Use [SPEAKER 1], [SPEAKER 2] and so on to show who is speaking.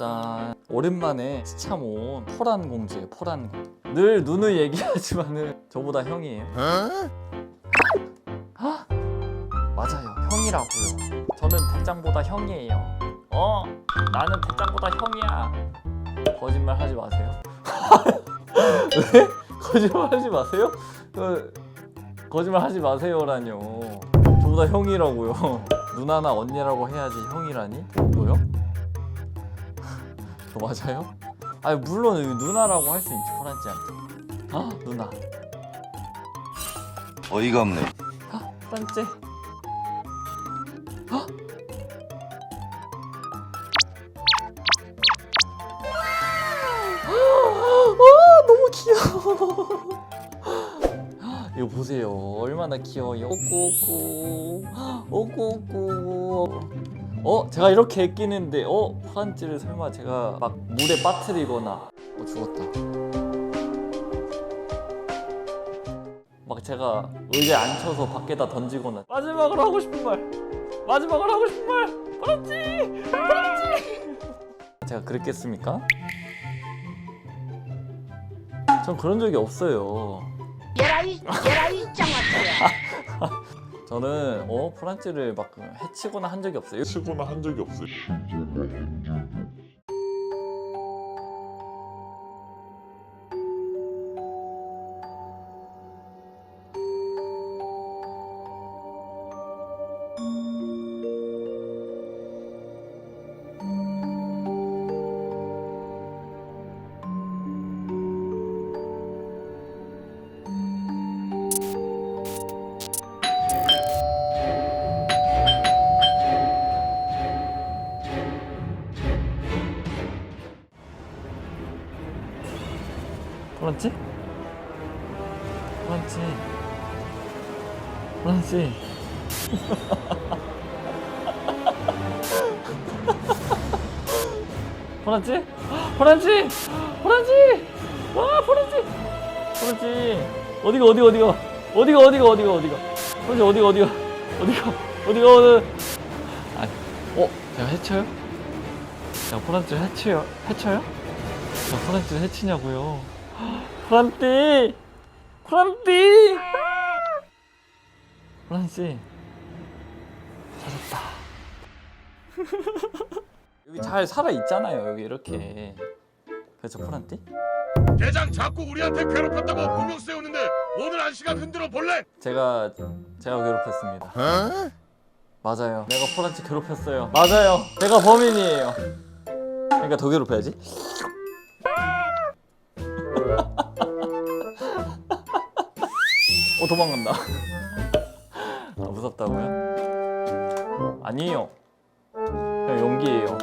[SPEAKER 1] 짠 오랜만에 시참 온 포란 공주예요 포란 공주 늘 누누이 얘기하지만은 저보다 형이에요. 아, 맞아요 형이라고요. 저는 대장보다 형이에요. 어? 나는 대장보다 형이야. 거짓말 하지 마세요. 왜? 거짓말 하지 마세요? 그, 거짓말 하지 마세요라뇨. 저보다 형이라고요. 누나나 언니라고 해야지 형이라니? 뭐요? 저 맞아요? 아니 물론 누나라고 할 수 있지 프란찌한테. 아 누나.
[SPEAKER 2] 어이가 없네.
[SPEAKER 1] 아 너무 귀여워. 이거 보세요. 얼마나 귀여워요. 오꾸오꾸 오꾸오꾸 어? 제가 이렇게 끼는데 어? 프란찌를 설마 제가 막 물에 빠뜨리거나. 어 죽었다. 막 제가 의자에 앉혀서 밖에다 던지거나. 마지막으로 하고 싶은 말. 마지막으로 하고 싶은 말. 프란찌 프란찌 제가 그랬겠습니까? 전 그런 적이 없어요.
[SPEAKER 3] 얘라 이 얘라 이 짱아찌야
[SPEAKER 1] 저는 어 프란찌를 막 해치거나 한 적이 없어요.
[SPEAKER 4] 치거나 한 적이 없어요.
[SPEAKER 1] 프란찌? 프란찌? 프란찌? 프란찌? 프란찌? 프란찌? 와 프란찌? 프란찌 어디가 어디가 어디가 어디가 어디가 어디가 어디가 프란찌 어디가 어디가 어디가 어디가 어디 아니 어 제가 해쳐요? 제가 프란찌를 해쳐요? 해쳐요? 제가 프란찌를 해치냐고요 프란띠! 프란띠! 프란씨 찾았다. 여기 잘 살아있잖아요 여기 이렇게. 그렇죠 프란띠?
[SPEAKER 5] 대장 자꾸 우리한테 괴롭혔다고 분명 세우는데 오늘 한 시간 흔들어 볼래?
[SPEAKER 1] 제가 제가 괴롭혔습니다. 맞아요. 내가 프란치 괴롭혔어요. 맞아요. 내가 범인이에요. 그러니까 더 괴롭혀야지 도망간다. 아, 무섭다고요? 아니에요. 그냥 연기예요